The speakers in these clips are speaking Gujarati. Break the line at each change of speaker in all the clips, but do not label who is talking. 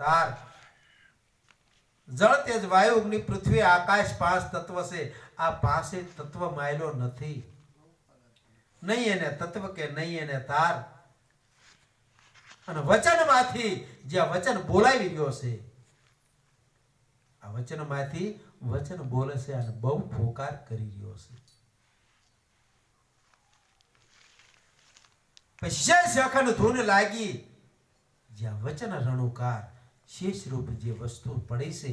તાર. જળ તેજ વાયુ અગ્નિ પૃથ્વી આકાશ પાંચ તત્વ છે. આ પાસે તત્વ માયલો નથી. નહીં એને તત્વ કે નહીં એને તાર. અને વચનમાંથી જે વચન બોલાવી ગયો છે, આ વચનમાંથી વચન બોલે છે અને બહુ ફોકાર કરી રહ્યો છે. પછી શેષ ધૂન લાગી. જ્યાં વચન રણુકાર શેષ રૂપ જે વસ્તુ પડી છે.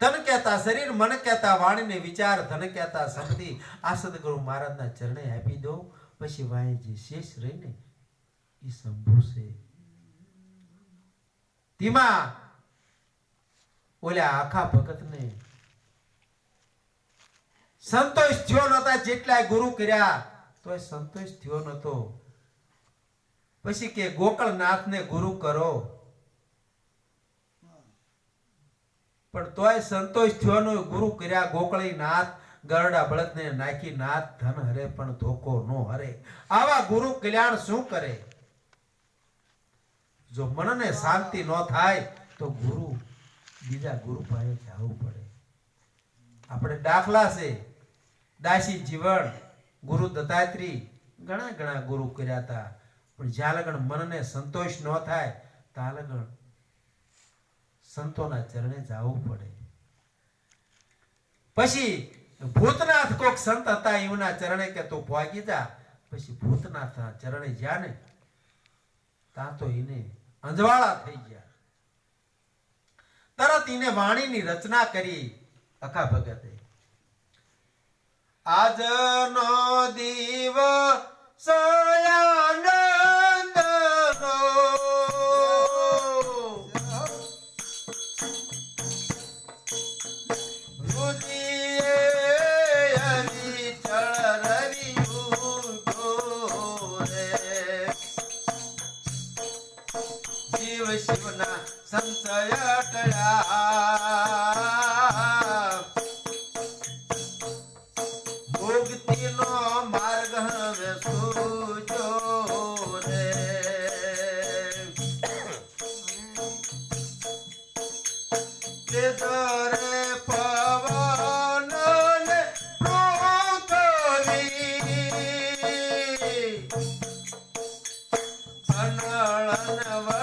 તન કહેતા શરીર, મન કહેતા વાણીને વિચાર, ધન કહેતા સંપત્તિ. આ સદગુરુ મહારાજના ચરણે આપી દો. પછી વાય શેષ રહીને એ સંભૂશે તેમાં ઓલા આખા ભગતને સંતોષ થયો નતા જેટલા ગુરુ કર્યા, તોય સંતોષ થયો નતો પછી કે ગોકળનાથને ગુરુ કરો. પણ તોય સંતોષ થયો નો ગુરુ કર્યા ગોકળી નાથ ગરડા બળદને નાખી નાથ ધન હરે પણ ધોકો નો હરે. આવા ગુરુ કલ્યાણ શું કરે? જો મનને શાંતિ ન થાય, તો ગુરુ બીજા ગુરુ પાસે જવું પડે. આપણે દાખલા છે. દાસી જીવન, ગુરુ દત્તાત્રી ઘણા ઘણા ગુરુ કર્યા હતા. પણ જ્યાં લગન મનને સંતોષ ન થાય, ત્યાં લગન સંતોના ચરણે જવું પડે. પછી ભૂતનાથ કોક સંત હતા એમના ચરણે કે તું પહોંચી જા. પછી ભૂતનાથ ચરણે જ્યાં ને, ત્યાં તો એને અંજવાળા થઈ ગયા. તરત એને વાણીની રચના કરી અખા ભગતે. આજનો દીવ સોયાનંદ शिवना संशय टळा भोगतीनो मार्ग हवे सुजो रे. ते रे पवन पृथवी अनळनवा